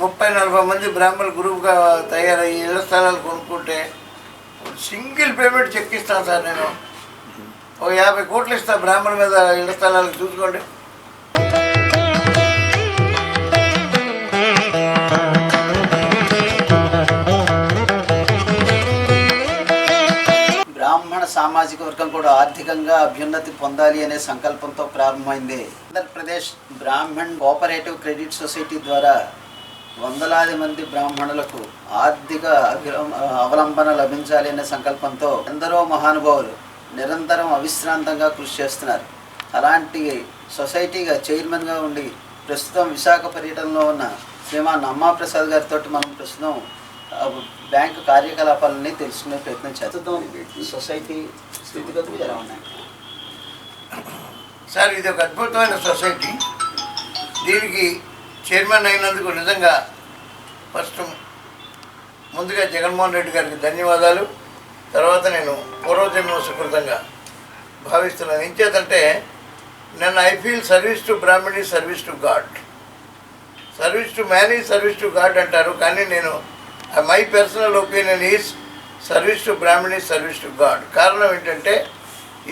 ముప్పై నలభై మంది బ్రాహ్మణులు గ్రూప్గా తయారయ్యి ఇళ్ళ స్థలాలు కొనుక్కుంటే సింగిల్ పేమెంట్ చెక్ ఇస్తాను సార్ నేను. ఒక యాభై కోట్లు ఇస్తాను బ్రాహ్మణ మీద ఇళ్ళ స్థలాలు చూసుకోండి. బ్రాహ్మణ సామాజిక వర్గం కూడా ఆర్థికంగా అభ్యున్నతి పొందాలి అనే సంకల్పంతో ప్రారంభమైంది. Andhra Pradesh Brahmin cooperative credit society ద్వారా వందలాది మంది బ్రాహ్మణులకు ఆర్థిక అవలంబన లభించాలి అనే సంకల్పంతో ఎందరో మహానుభావులు నిరంతరం అవిశ్రాంతంగా కృషి చేస్తున్నారు. అలాంటి సొసైటీగా చైర్మన్గా ఉండి ప్రస్తుతం విశాఖ పర్యటనలో ఉన్న శ్రీమాన్ అమ్మాప్రసాద్ గారితో మనం ప్రస్తుతం బ్యాంకు కార్యకలాపాలని తెలుసుకునే ప్రయత్నం చేస్తాం ఈ సొసైటీ స్థితిగతులు ఎలా ఉన్నాయి? సార్ ఇది ఒక అద్భుతమైన సొసైటీ. దీనికి చైర్మన్ అయినందుకు నిజంగా ఫస్ట్ ముందుగా జగన్మోహన్ రెడ్డి గారికి ధన్యవాదాలు. తర్వాత నేను పూర్వజన్మ సుకృతంగా భావిస్తున్నాను. ఇంచేతంటే నన్ను I feel service to Brahmin service to God. Service to man is service to God అంటారు. కానీ నేను my personal opinion is service to Brahmin service to God. కారణం ఏంటంటే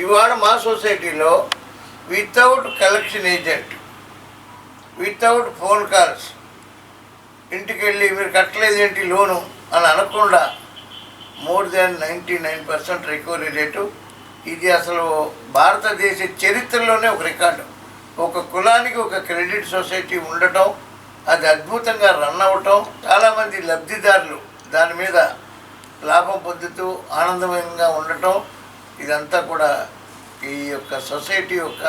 ఇవాళ మా సొసైటీలో without collection agent without phone calls. ఇంటికి వెళ్ళి మీరు కట్టలేదు ఏంటి లోను అని అనకుండా more than ninety nine percent recovery rate. ఇది అసలు భారతదేశ చరిత్రలోనే ఒక రికార్డు. ఒక కులానికి ఒక క్రెడిట్ సొసైటీ ఉండటం అది అద్భుతంగా రన్ అవ్వటం చాలామంది లబ్ధిదారులు దాని మీద లాభం పొందుతూ ఆనందమయంగా ఉండటం ఇదంతా కూడా ఈ యొక్క సొసైటీ యొక్క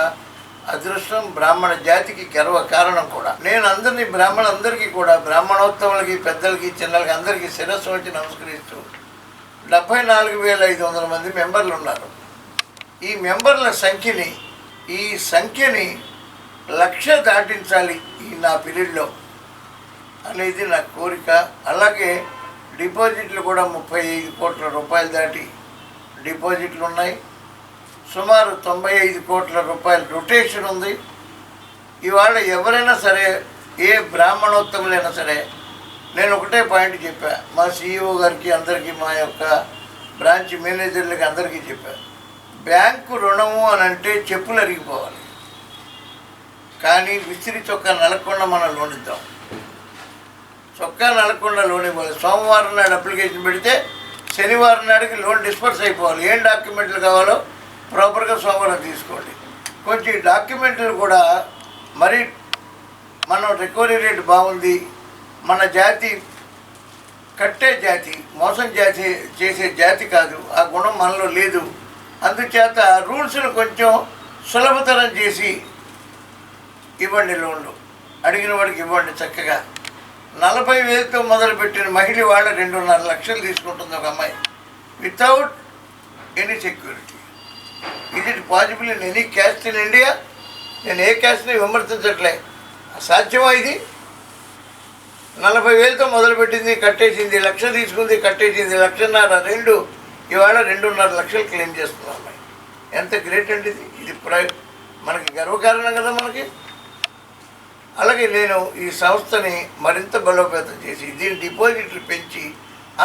అదృష్టం బ్రాహ్మణ జాతికి గర్వ కారణం కూడా. నేను అందరినీ బ్రాహ్మణులందరికీ కూడా బ్రాహ్మణోత్తములకి పెద్దలకి చిన్నలకి అందరికీ శిరస్సు వచ్చి నమస్కరిస్తూ డెబ్బై నాలుగు వేల ఐదు వందల మంది మెంబర్లు ఉన్నారు. ఈ మెంబర్ల సంఖ్యని ఈ సంఖ్యని లక్ష దాటించాలి ఈ నా పీరియడ్లో అనేది నా కోరిక. అలాగే డిపాజిట్లు కూడా ముప్పై ఐదు కోట్ల రూపాయలు దాటి డిపాజిట్లు ఉన్నాయి. సుమారు తొంభై ఐదు కోట్ల రూపాయల రొటేషన్ ఉంది. ఇవాళ ఎవరైనా సరే ఏ బ్రాహ్మణోత్తములైనా సరే నేను ఒకటే పాయింట్ చెప్పా. మా సీఈఓ గారికి అందరికీ మా యొక్క బ్రాంచ్ మేనేజర్లకి అందరికీ చెప్పా. బ్యాంకు రుణము అని అంటే చెప్పులు అరిగిపోవాలి. కానీ విసిరి చొక్కా నలగకుండా మనం లోన్ ఇద్దాం. చొక్కా నలగకుండా లోన్ ఇవ్వాలి. సోమవారం నాడు అప్లికేషన్ పెడితే శనివారం నాడుకి లోన్ డిస్పర్స్ అయిపోవాలి. ఏం డాక్యుమెంట్లు కావాలో ప్రాపర్గా సోమవారం తీసుకోండి. కొంచెం డాక్యుమెంట్లు కూడా మరి మనం రికవరీ రేట్ బాగుంది. మన జాతి కట్టే జాతి మోసం జాతి చేసే జాతి కాదు. ఆ గుణం మనలో లేదు. అందుచేత రూల్స్ను కొంచెం సులభతరం చేసి ఇవ్వండి లోన్లు. అడిగిన వాడికి ఇవ్వండి చక్కగా. నలభై వేలతో మొదలుపెట్టిన మహిళ వాళ్ళ రెండున్నర లక్షలు తీసుకుంటుంది ఒక అమ్మాయి. వితౌట్ ఎనీ సెక్యూరిటీ ఇది it possible in any caste in India నేను ఏ క్యాస్ట్ని విమర్శించట్లే. సాధ్యమా ఇది? నలభై వేలతో మొదలుపెట్టింది కట్టేసింది లక్ష తీసుకుంది కట్టేసింది లక్షన్నర రెండు ఇవాళ రెండున్నర లక్షలు క్లెయిమ్ చేస్తున్నాం అమ్మాయి ఎంత గ్రేట్ అండి ఇది? ఇది ప్రై మనకి గర్వకారణం కదా మనకి. అలాగే నేను ఈ సంస్థని మరింత బలోపేతం చేసి దీని డిపాజిట్లు పెంచి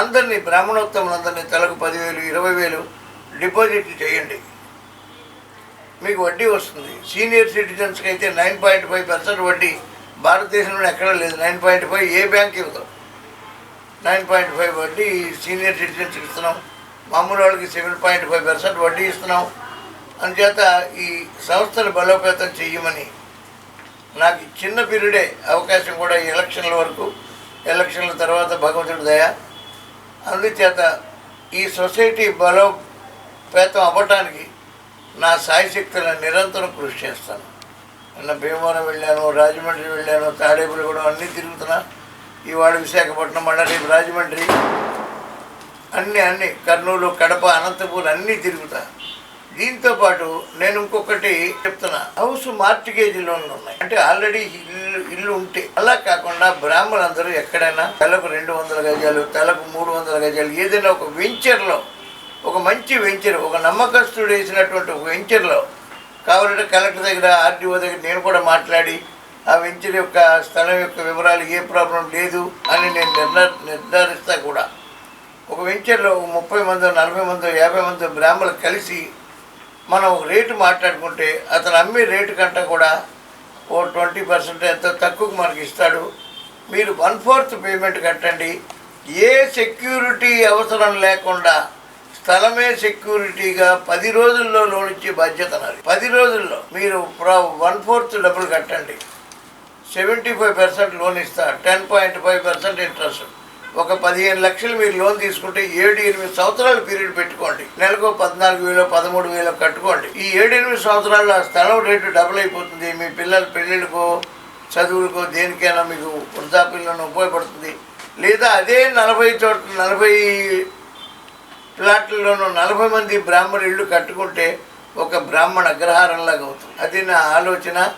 అందరినీ బ్రాహ్మణోత్తములందరినీ తలకు పదివేలు ఇరవై వేలు డిపాజిట్లు చేయండి. మీకు వడ్డీ వస్తుంది. సీనియర్ సిటిజన్స్కి అయితే నైన్ పాయింట్ ఫైవ్ పర్సెంట్ వడ్డీ. భారతదేశంలో ఎక్కడా లేదు. నైన్ పాయింట్ ఫైవ్ ఏ బ్యాంక్ ఇవ్వదు. నైన్ పాయింట్ ఫైవ్ వడ్డీ సీనియర్ సిటిజన్స్కి ఇస్తున్నాం. మామూలు వాళ్ళకి సెవెన్ పాయింట్ ఫైవ్ పర్సెంట్ వడ్డీ ఇస్తున్నాం. అందుచేత ఈ సంస్థను బలోపేతం చెయ్యమని నాకు చిన్న పీరియడే అవకాశం కూడా ఎలక్షన్ల వరకు. ఎలక్షన్ల తర్వాత భగవంతుడి దయ. అందుచేత ఈ సొసైటీ బలోపేతం అవ్వటానికి నా సాయశక్తులను నిరంతరం కృషి చేస్తాను. నిన్న భీమవరం వెళ్ళాను రాజమండ్రి వెళ్ళాను తాడేపల్లిగూడెం అన్నీ తిరుగుతున్నా. ఇవాళ విశాఖపట్నం మళ్ళీ రేపు రాజమండ్రి. అన్నీ అన్నీ కర్నూలు కడప అనంతపూర్ అన్నీ తిరుగుతా. దీంతో పాటు నేను ఇంకొకటి చెప్తున్నా. హౌస్ మార్టిగేజ్ లోన్లు ఉన్నాయి. అంటే ఆల్రెడీ ఇల్లు ఇల్లు ఉంటే. అలా కాకుండా బ్రాహ్మణులందరూ ఎక్కడైనా తలకు రెండు వందల గజాలు తలకు మూడు వందల గజాలు ఏదైనా ఒక వెంచర్లో ఒక మంచి వెంచర్ ఒక నమ్మకస్తుడు వేసినటువంటి ఒక వెంచర్లో కావాలంటే కలెక్టర్ దగ్గర ఆర్డీఓ దగ్గర నేను కూడా మాట్లాడి ఆ వెంచర్ యొక్క స్థలం యొక్క వివరాలు ఏ ప్రాబ్లం లేదు అని నేను నిర్ణ నిర్ధారిస్తా కూడా. ఒక వెంచర్లో ముప్పై మందో నలభై మందో యాభై మందో బ్రాహ్మణులు కలిసి మనం ఒక రేటు మాట్లాడుకుంటే అతను అమ్మే రేటు కంటే కూడా ఓ ట్వంటీ పర్సెంట్ ఎంతో తక్కువకు మనకి ఇస్తాడు. మీరు వన్ ఫోర్త్ పేమెంట్ కట్టండి. ఏ సెక్యూరిటీ అవసరం లేకుండా స్థలమే సెక్యూరిటీగా పది రోజుల్లో లోన్ ఇచ్చే బాధ్యత నాది. పది రోజుల్లో మీరు వన్ ఫోర్త్ డబ్బులు కట్టండి. సెవెంటీ ఫైవ్ పర్సెంట్ లోన్ ఇస్తా. Ten point five percent interest. ఒక పదిహేను లక్షలు మీరు లోన్ తీసుకుంటే ఏడు ఎనిమిది సంవత్సరాల పీరియడ్ పెట్టుకోండి. నెలకు పద్నాలుగు వేలు పదమూడు వేలు కట్టుకోండి. ఈ ఏడు ఎనిమిది సంవత్సరాల్లో ఆ స్థలం రేటు డబుల్ అయిపోతుంది. మీ పిల్లల పెళ్ళిళ్ళకో చదువులకో దేనికైనా మీకు వృద్ధాప్యంలోనూ ఉపయోగపడుతుంది. లేదా అదే నలభై చోట్ల నలభై ప్లాట్లలోనూ నలభై మంది బ్రాహ్మణ ఇళ్ళు కట్టుకుంటే ఒక బ్రాహ్మణ అగ్రహారంలాగా అవుతుంది. అది నా ఆలోచన.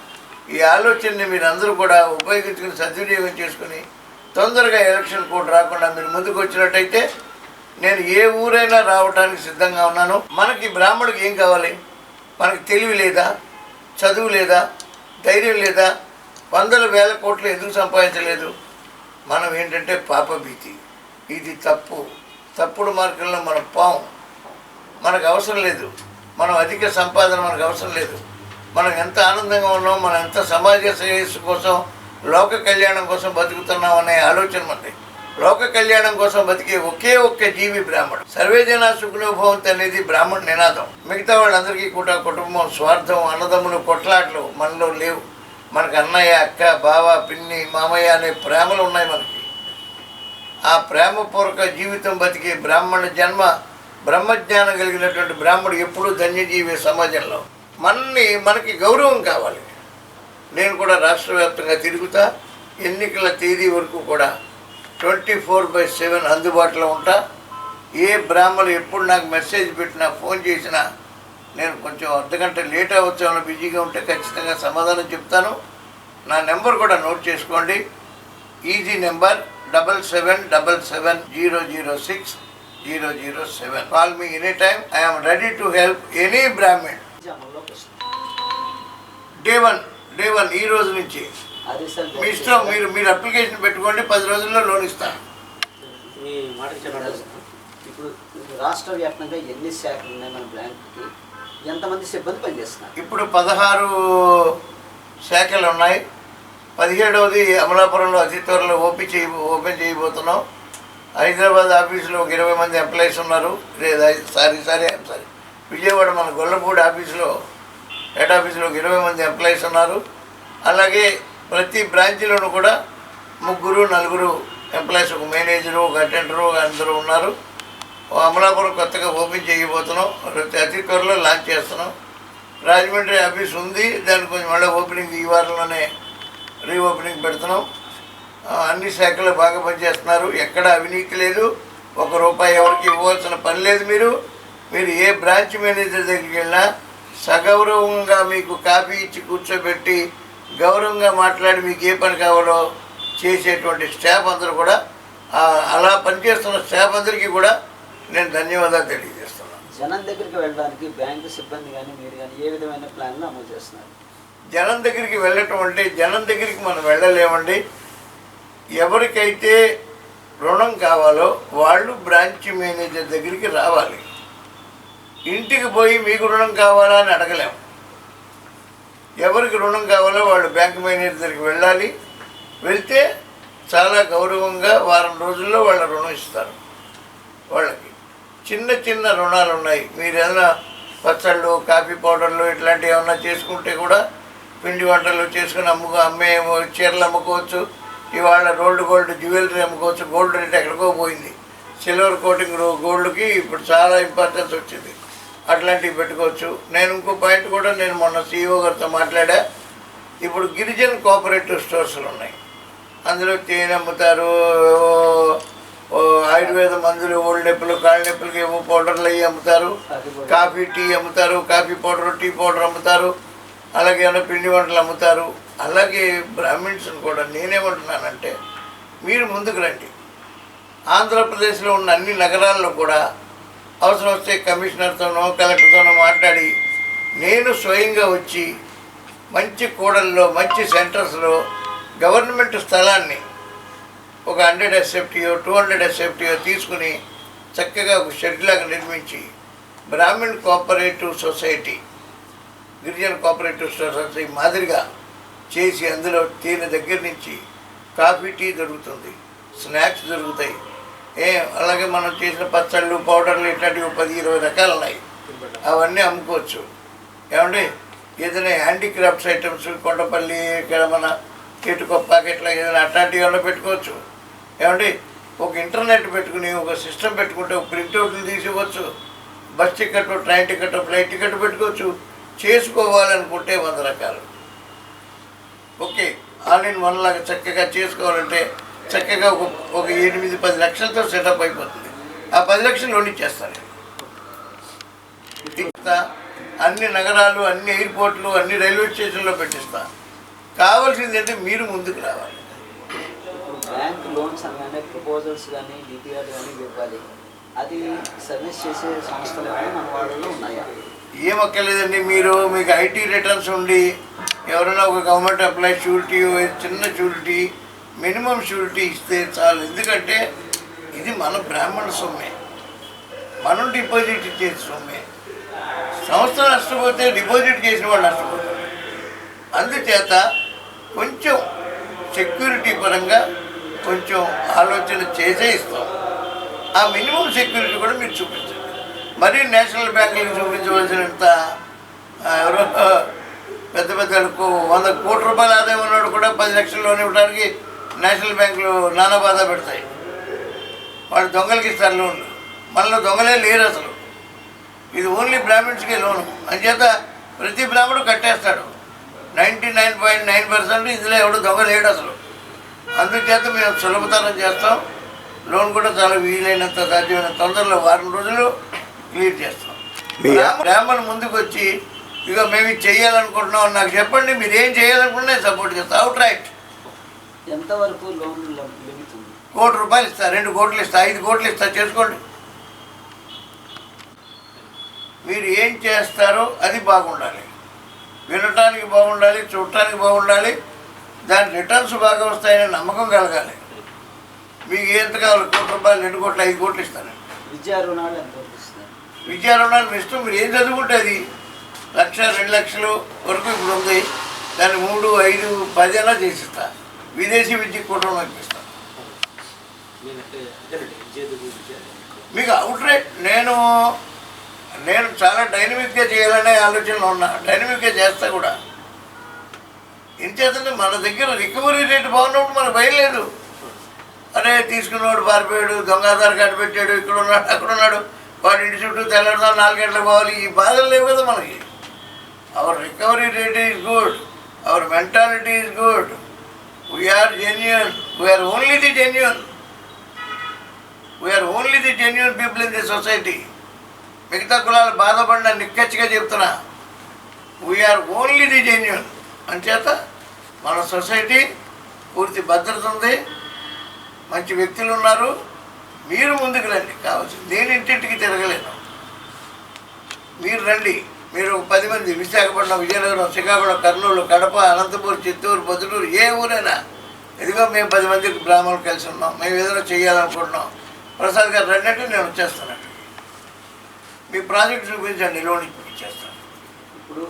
ఈ ఆలోచనని మీరు అందరూ కూడా ఉపయోగించుకుని సద్వినియోగం చేసుకుని తొందరగా ఎలక్షన్ కోడ్ రాకుండా మీరు ముందుకు వచ్చినట్టయితే నేను ఏ ఊరైనా రావడానికి సిద్ధంగా ఉన్నాను. మనకి బ్రాహ్మడికి ఏం కావాలి? మనకి తెలివి లేదా? చదువు లేదా? ధైర్యం లేదా? వందల వేల కోట్లు ఎందుకు సంపాదించలేదు? మనం ఏంటంటే పాపభీతి. ఇది తప్పు. తప్పుడు మార్గంలో మనం పాము మనకు అవసరం లేదు. మనం అధిక సంపాదన మనకు అవసరం లేదు. మనం ఎంత ఆనందంగా ఉన్నాం మనం ఎంత సమాజ శ్రేయస్సు కోసం లోక కళ్యాణం కోసం బతుకుతున్నాం అనే ఆలోచన మనది లోక కళ్యాణం కోసం బతికే ఒకే ఒక్క జీవి బ్రాహ్మణుడు. సర్వేజన సుఖనుభవంతి అనేది బ్రాహ్మణ నినాదం. మిగతా వాళ్ళందరికీ కూడా కుటుంబం స్వార్థం అన్నదమ్ములు కొట్లాట్లు మనలో లేవు. మనకు అన్నయ్య అక్క బావ పిన్ని మామయ్య అనే ప్రేమలు ఉన్నాయి మనకి. ఆ ప్రేమపూర్వక జీవితం బతికే బ్రాహ్మణ జన్మ బ్రహ్మజ్ఞానం కలిగినటువంటి బ్రాహ్మడు ఎప్పుడూ ధన్యజీవి సమాజంలో. మనల్ని మనకి గౌరవం కావాలి. నేను కూడా రాష్ట్ర వ్యాప్తంగా తిరుగుతా ఎన్నికల తేదీ వరకు కూడా ట్వంటీ ఫోర్ బై సెవెన్ అందుబాటులో ఉంటా. ఏ బ్రాహ్మణులు ఎప్పుడు నాకు మెసేజ్ పెట్టినా ఫోన్ చేసినా నేను కొంచెం అర్ధగంట లేట్ అవ్వచ్చు అని బిజీగా ఉంటే ఖచ్చితంగా సమాధానం చెప్తాను. నా నెంబర్ కూడా నోట్ చేసుకోండి. Easy number double seven double seven zero zero six zero zero seven call me any time I'm ready to help any Brahmin day one day one ఈ రోజు నుంచి. మీ ఇష్టం మీరు మీరు అప్లికేషన్ పెట్టుకోండి పది రోజుల్లో లోన్ ఇస్తాను ఇప్పుడు రాష్ట్ర వ్యాప్తంగా ఎన్ని శాఖలు ఉన్నాయి మన బ్యాంకుకి? ఎంతమంది సిబ్బంది పనిచేస్తున్నారు? ఇప్పుడు పదహారు శాఖలు ఉన్నాయి. పదిహేడవది అమలాపురంలో అతి త్వరలో ఓపీ చేయ ఓపెన్ చేయబోతున్నాం. హైదరాబాద్ ఆఫీసులో ఒక ఇరవై మంది ఎంప్లాయీస్ ఉన్నారు. లేదా సారీ సారీ సారీ. విజయవాడ మన గొల్లపూడి ఆఫీసులో హెడ్ ఆఫీసులో ఒక ఇరవై మంది ఎంప్లాయీస్ ఉన్నారు. అలాగే ప్రతి బ్రాంచ్లోనూ కూడా ముగ్గురు నలుగురు ఎంప్లాయీస్ ఒక మేనేజరు ఒక అటెండరు అందరూ ఉన్నారు. అమలాపురం కొత్తగా ఓపెన్ చేయబోతున్నాం. అతి త్వరలో లాంచ్ చేస్తున్నాం. రాజమండ్రి ఆఫీస్ ఉంది. దానికి కొంచెం మళ్ళీ ఓపెనింగ్ ఈ వారంలోనే రీఓపెనింగ్ పెడుతున్నాం. అన్ని శాఖలు బాగా పనిచేస్తున్నారు. ఎక్కడ అవినీతి లేదు. ఒక రూపాయి ఎవరికి ఇవ్వాల్సిన పని లేదు మీరు. మీరు ఏ బ్రాంచ్ మేనేజర్ దగ్గరికి వెళ్ళినా సగౌరవంగా మీకు కాఫీ ఇచ్చి కూర్చోబెట్టి గౌరవంగా మాట్లాడి మీకు ఏ పని కావాలో చేసేటువంటి స్టాఫ్ అందరూ కూడా అలా పనిచేస్తున్న స్టాఫ్ అందరికీ కూడా నేను ధన్యవాదాలు తెలియజేస్తున్నాను. జనం దగ్గరికి వెళ్ళడానికి బ్యాంకు సిబ్బంది కానీ మీరు కానీ ఏ విధమైన ప్లాన్లు అమలు చేస్తున్నారు? జనం దగ్గరికి వెళ్ళటం అంటే జనం దగ్గరికి మనం వెళ్ళలేమండి. ఎవరికైతే రుణం కావాలో వాళ్ళు బ్రాంచ్ మేనేజర్ దగ్గరికి రావాలి. ఇంటికి పోయి మీకు రుణం కావాలా అని అడగలేము ఎవరికి రుణం కావాలో వాళ్ళు బ్యాంక్ మేనేజర్ దగ్గరికి వెళ్ళాలి. వెళ్తే చాలా గౌరవంగా వారం రోజుల్లో వాళ్ళ రుణం ఇస్తారు వాళ్ళకి. చిన్న చిన్న రుణాలు ఉన్నాయి మీరు ఏదైనా పచ్చళ్ళు కాఫీ పౌడర్లు ఇట్లాంటివి ఏమన్నా చేసుకుంటే కూడా పిండి వంటలు చేసుకుని అమ్ముకో అమ్మే చీరలు అమ్ముకోవచ్చు. ఇవాళ రోల్డ్ గోల్డ్ జ్యువెలరీ అమ్ముకోవచ్చు. గోల్డ్ రేట్ ఎక్కడికో పోయింది. సిల్వర్ కోటింగ్ గోల్డ్కి ఇప్పుడు చాలా ఇంపార్టెన్స్ వచ్చింది. అట్లాంటివి పెట్టుకోవచ్చు. నేను ఇంకో పాయింట్ కూడా నేను మొన్న సీఈఓ గారితో మాట్లాడా. ఇప్పుడు గిరిజన్ కోఆపరేటివ్ స్టోర్స్లు ఉన్నాయి. అందులో తేనె అమ్ముతారు. ఆయుర్వేద మందులు ఓల్డ్ నొప్పులు కాళ్ళ నొప్పులకి ఏవో పౌడర్లు అవి అమ్ముతారు. కాఫీ టీ అమ్ముతారు. కాఫీ పౌడర్ టీ పౌడర్ అమ్ముతారు. అలాగే ఏమైనా పిండి వంటలు అమ్ముతారు. అలాగే బ్రాహ్మిన్స్ని కూడా నేనేమంటున్నానంటే మీరు ముందుకు రండి. ఆంధ్రప్రదేశ్లో ఉన్న అన్ని నగరాల్లో కూడా అవసరం వస్తే కమిషనర్తోనో కలెక్టర్తోనో మాట్లాడి నేను స్వయంగా వచ్చి మంచి కూడల్లో మంచి సెంటర్స్లో గవర్నమెంట్ స్థలాన్ని ఒక హండ్రెడ్ ఎస్ఎఫ్టీయో టూ హండ్రెడ్ ఎస్ఎఫ్టీయో తీసుకుని చక్కగా ఒక షెడ్ లాగా నిర్మించి బ్రాహ్మణ్ కోఆపరేటివ్ సొసైటీ గిరిజన కోఆపరేటివ్ సొసైటీ మాదిరిగా చేసి అందులో తేనె దగ్గర నుంచి కాఫీ టీ దొరుకుతుంది. స్నాక్స్ దొరుకుతాయి. ఏ అలాగే మనం చేసిన పచ్చళ్ళు పౌడర్లు ఇట్లాంటివి పది ఇరవై రకాలు ఉన్నాయి. అవన్నీ అమ్ముకోవచ్చు. ఏమండి? ఏదైనా హ్యాండీక్రాఫ్ట్స్ ఐటమ్స్ కొండపల్లి ఇక్కడ మన కేటుకొప్ప ఇట్లా ఏదైనా అట్లాంటివి ఏమైనా పెట్టుకోవచ్చు? ఏమండి? ఒక ఇంటర్నెట్ పెట్టుకుని ఒక సిస్టమ్ పెట్టుకుంటే ఒక ప్రింట్అవుట్లు తీసుకోవచ్చు bus ticket train ticket flight ticket పెట్టుకోవచ్చు. చేసుకోవాలనుకుంటే వంద రకాలు. ఓకే ఆల్ ఇన్ వన్ లాగా చక్కగా చేసుకోవాలంటే చక్కగా ఒక ఒక ఎనిమిది పది లక్షలతో సెటప్ అయిపోతుంది. ఆ పది లక్షలు లోన్ ఇచ్చేస్తాను. అన్ని నగరాలు అన్ని ఎయిర్పోర్ట్లు అన్ని రైల్వే స్టేషన్లో పెట్టిస్తా. కావాల్సింది అంటే మీరు ముందుకు రావాలి. బ్యాంక్ లోన్స్ అనగానే ప్రపోజల్స్ కానీ డిపిఆర్ కానీ ఇవ్వాలి. అది సర్వీస్ చేసే సంస్థలు కానీ మన వాళ్ళలో ఉన్నాయా? ఏమక్కర్లేదండి మీరు మీకు ఐటీ రిటర్న్స్ ఉండి ఎవరైనా ఒక గవర్నమెంట్ అప్లై షూరిటీ చిన్న షూరిటీ మినిమం షూరిటీ ఇస్తే చాలు. ఎందుకంటే ఇది మన బ్రాహ్మణ సొమ్మే. మనం డిపాజిట్ ఇచ్చే సొమ్మే. సంస్థ నష్టపోతే డిపాజిట్ చేసిన వాళ్ళు నష్టపోతారు. అందుచేత కొంచెం సెక్యూరిటీ పరంగా కొంచెం ఆలోచన చేసే ఇస్తాం. ఆ మినిమం సెక్యూరిటీ కూడా మీరు చూపించారు మరీ నేషనల్ బ్యాంకులకు చూపించవలసినంత ఎవరో పెద్ద పెద్ద వంద కోట్ల రూపాయల ఆదాయం ఉన్నాడు కూడా పది లక్షలు లోన్ ఇవ్వడానికి నేషనల్ బ్యాంకులు నానా బాధ పెడతాయి. వాళ్ళు దొంగలకి ఇస్తారు లోన్లు మనలో దొంగలే లేరు అసలు. ఇది ఓన్లీ బ్రాహ్మిన్స్కే లోను. అంచేత ప్రతి బ్రాహ్మడు కట్టేస్తాడు. Ninety nine point nine percent ఇందులో ఎవడు దొంగ లేడు అసలు. అందుచేత మేము సులభతరం చేస్తాం. లోన్ కూడా చాలా వీలైనంత సాధ్యమైన తొందరలో వారం రోజులు క్లియర్ చేస్తాం. బ్రాహ్మణ ముందుకు వచ్చి ఇక మేము ఇది చేయాలనుకుంటున్నాం నాకు చెప్పండి మీరు ఏం చేయాలనుకుంటే సపోర్ట్ చేస్తాం. Out right. ఎంతవరకు లోన్ కోటి రూపాయలు ఇస్తా రెండు కోట్లు ఇస్తా ఐదు కోట్లు ఇస్తా చేసుకోండి. మీరు ఏం చేస్తారో అది బాగుండాలి. వినటానికి బాగుండాలి చూడటానికి బాగుండాలి దాని రిటర్న్స్ బాగా వస్తాయనే నమ్మకం కలగాలి. మీకు ఎంత కావాలి? కోటి రూపాయలు రెండు కోట్లు ఐదు కోట్లు ఇస్తాను విద్యా రుణాలు ఇస్తున్నారు విద్యా రుణాలు మీ ఇష్టం మీరు ఏం చదువుకుంటే అది? లక్ష రెండు లక్షలు వరకు ఇప్పుడు ఉంది. దాన్ని మూడు ఐదు పది అలా చేసిస్తా. విదేశీ విద్య కూడా అనిపిస్తా మీకు అవుట్ రైట్ నేను నేను చాలా డైనమిక్గా చేయాలనే ఆలోచనలో ఉన్నా. డైనమిక్గా చేస్తా కూడా. ఇంచేతంటే మన దగ్గర రికవరీ రేట్ బాగున్నప్పుడు మనకు భయం లేదు. అరే తీసుకున్నవాడు పారిపోయాడు దొంగ ఆధార్ కార్డు పెట్టాడు ఇక్కడ ఉన్నాడు అక్కడ ఉన్నాడు. వాడి ఇంటి చుట్టూ తెల్లడదాం నాలుగు గంటలకు పోవాలి. ఈ బాధలు లేవు కదా మనకి. Our recovery rate is good our mentality is good we are genuine we are only the genuine we are only the genuine people in the society మిగతా కులాలు బాధపడిన నిక్కచ్చిగా చెప్తున్నా. వీఆర్ ఓన్లీ ది జెన్యున్ అంచేత మన సొసైటీ పూర్తి భద్రత ఉంది. మంచి వ్యక్తులు ఉన్నారు. మీరు ముందుకు రండి. కావాల్సింది నేను ఇంటింటికి తిరగలేను. మీరు రండి. మీరు ఒక పది మంది విశాఖపట్నం విజయనగరం శ్రీకాకుళం కర్నూలు కడప అనంతపూర్ చిత్తూరు పొద్దుటూరు ఏ ఊరైనా. ఇదిగో మేము పది మందికి బ్రాహ్మణులు కలిసి ఉన్నాం. మేము ఏదైనా చేయాలనుకుంటున్నాం. ప్రసాద్ గారు రండి అంటే నేను వచ్చేస్తానండి. మీ ప్రాజెక్ట్ చూపించండి లోన్ ఇచ్చేస్తాను ఇప్పుడు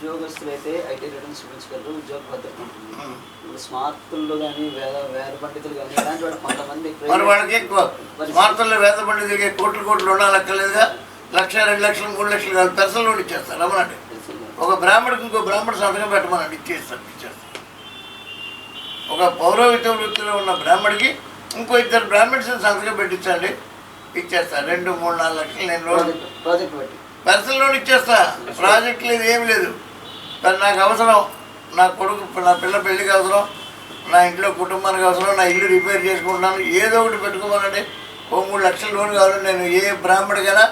ఉద్యోగస్తులు అయితే ఐటీ రిటర్న్స్ చూపించగలరు ఉద్యోగ భద్రత ఉంటుంది. ఇప్పుడు స్మార్తులు కానీ వేద వేద పండితులు కానీ ఇలాంటి వాళ్ళు కొంతమంది మరి వాళ్ళకి ఎక్కువ స్మార్తల్లో వేద పండితులకి కోట్లు కోట్లు ఉండాలక్కర్లేదుగా లక్ష రెండు లక్షలు మూడు లక్షలు కాదు పెర్సల్ లోన్ ఇచ్చేస్తారు. రమ్మనండి. ఒక బ్రాహ్మడికి ఇంకో బ్రాహ్మడు సంతకం పెట్టమనండి ఇచ్చేస్తాను ఇచ్చేస్తాను ఒక పౌరోహిత వృత్తిలో ఉన్న బ్రాహ్మడికి ఇంకో ఇద్దరు బ్రాహ్మణ్స్ సంతకం పెట్టించండి ఇచ్చేస్తాను రెండు మూడు నాలుగు లక్షలు నేను రోజు ప్రాజెక్ట్ బట్టి పర్సనల్ లోన్ ఇచ్చేస్తా. ప్రాజెక్ట్ లేదు ఏమి లేదు. కానీ నాకు అవసరం. నా కొడుకు నా పిల్ల పెళ్ళికి అవసరం. నా ఇంట్లో కుటుంబానికి అవసరం. నా ఇల్లు రిపేర్ చేసుకుంటున్నాను. ఏదో ఒకటి పెట్టుకోమనండి ఓ మూడు లక్షల లోన్ కావాలని నేను ఏ బ్రాహ్మడికైనా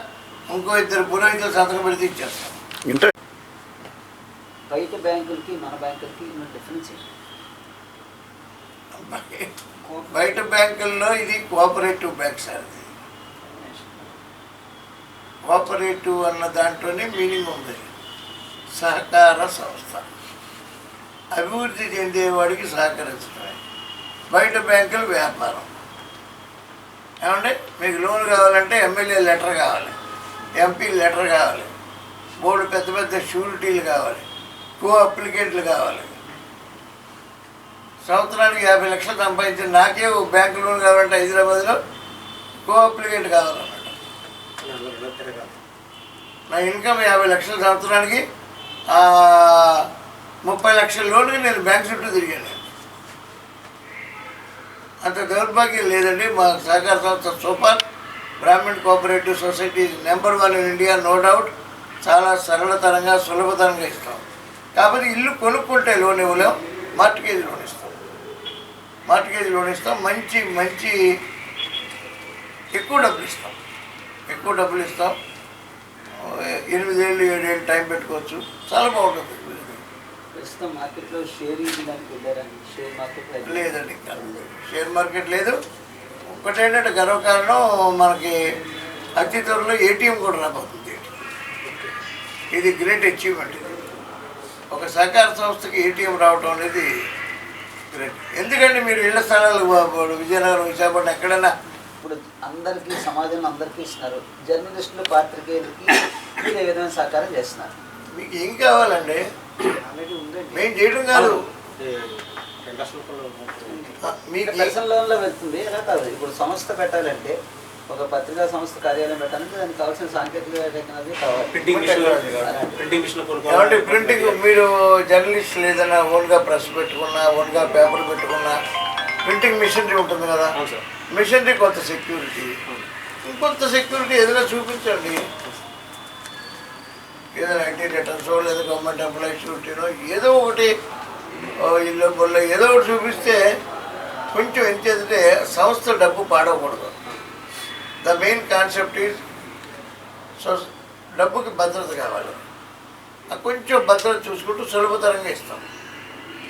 ఇంకో ఇద్దరు పురోహితులు సంతకం పెడితే ఇచ్చేస్తాను బయట బ్యాంకులకి మన బ్యాంకులకి డిఫరెన్స్ ఏంటి బయట బ్యాంకుల్లో ఇది కోఆపరేటివ్ బ్యాంక్ సార్ ఇది కోఆపరేటివ్ అన్న దాంట్లోనే మీనింగ్ ఉంది సహకార సంస్థ. అభివృద్ధి చెందేవాడికి సహకరించడమే. బయట బ్యాంకులు వ్యాపారం. ఏమంటే మీకు లోన్ కావాలంటే ఎమ్మెల్యే లెటర్ కావాలి. ఎంపీ లెటర్ కావాలి. బోర్డు పెద్ద పెద్ద షూరిటీలు కావాలి. కో అప్లికెంట్లు కావాలి. సంవత్సరానికి యాభై లక్షలు సంపాదించిన నాకే ఓ బ్యాంక్ లోన్ కావాలంటే హైదరాబాద్లో కో అప్లికెంట్ కావాలన్నమాట నా ఇన్కమ్ యాభై లక్షల సంవత్సరానికి ముప్పై లక్షల లోన్కి నేను బ్యాంక్ చుట్టూ తిరిగాను. అంత దౌర్భాగ్యం లేదండి. మా సహకార సంస్థ super Brahmin cooperative society number one in India no doubt. చాలా సరళతరంగా సులభతరంగా ఇస్తాం. కాకపోతే ఇల్లు కొనుక్కుంటే లోన్ ఇవ్వలేం. మార్టిగేజ్ లోన్ ఇస్తాం. మార్టిగేజ్ లోన్ ఇస్తాం. మంచి మంచి ఎక్కువ డబ్బులు ఇస్తాం. ఎక్కువ డబ్బులు ఇస్తాం. ఎనిమిదేళ్ళు ఏడేళ్ళు టైం పెట్టుకోవచ్చు. చాలా బాగుంటుంది. ప్రస్తుతం మార్కెట్లో షేర్ షేర్ మార్కెట్ లేదండి షేర్ మార్కెట్ లేదు. ఒకటేంటంటే గర్వకారణం మనకి అతి త్వరలో ఏటీఎం కూడా రాబోతుంది. ఇది గ్రేట్ అచీవ్మెంట్. ఇది ఒక సహకార సంస్థకి ఏటీఎం రావటం అనేది గ్రేట్. ఎందుకంటే మీరు ఇళ్ళ స్థలాలు విజయనగరం విశాఖపట్నం ఎక్కడైనా ఇప్పుడు అందరికీ సమాజంలో అందరికీ ఇస్తున్నారు. జర్నలిస్టులు పాత్రికేయులకి మీరు ఏ విధమైన సహకారం చేస్తున్నారు. మీకు ఏం కావాలండి? మేము చేయడం కాదు. మీకు పర్సనల్ లోన్లో వెళ్తుంది ఎలా కాదు. ఇప్పుడు సంస్థ పెట్టాలంటే ఒక పత్రికా సంస్థ కార్యాలయం పెట్టాలంటే దానికి కావాల్సిన సాంకేతిక టెక్నాలజీ కావాలి. ప్రింటింగ్ మిషన్ ప్రింటింగ్ మిషన్ ఏమంటే ప్రింటింగ్ మీరు జర్నలిస్ట్ ఏదైనా ఓన్గా ప్రెస్ పెట్టుకున్నా ఓన్గా పేపర్ పెట్టుకున్నా ప్రింటింగ్ మిషనరీ ఉంటుంది కదా. మిషనరీ కొంత సెక్యూరిటీ ఇంకొంత సెక్యూరిటీ ఏదైనా చూపించండి. ఏదైనా ఐటీ రిటర్న్సో లేదా గవర్నమెంట్ ఎంప్లాయీ షూరిటీనో ఏదో ఒకటి ఇల్లు బొల్ల ఏదో ఒకటి చూపిస్తే కొంచెం ఎంచేదంటే సంస్థ డబ్బు పాడకూడదు. The main concept is so డబ్బుకి భద్రత కావాలి. ఆ కొంచెం భద్రత చూసుకుంటూ సులభతరంగా ఇస్తాం.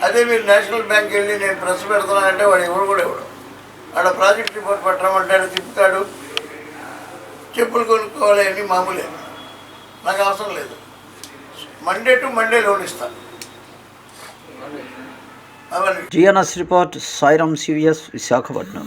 అదే మీరు నేషనల్ బ్యాంక్ వెళ్ళి నేను ప్రెస్ పెడుతున్నానంటే వాడు ఎవరు కూడా ఇవ్వడు ఆడ ప్రాజెక్ట్ రిపోర్ట్ పెట్టడం అంటాడు తిప్పుతాడు. చెప్పులు కొనుక్కోవాలి అని మామూలే. నాకు అవసరం లేదు. మండే టు మండే లోన్ ఇస్తాను GNS report Sairam CVS Visakhapatnam.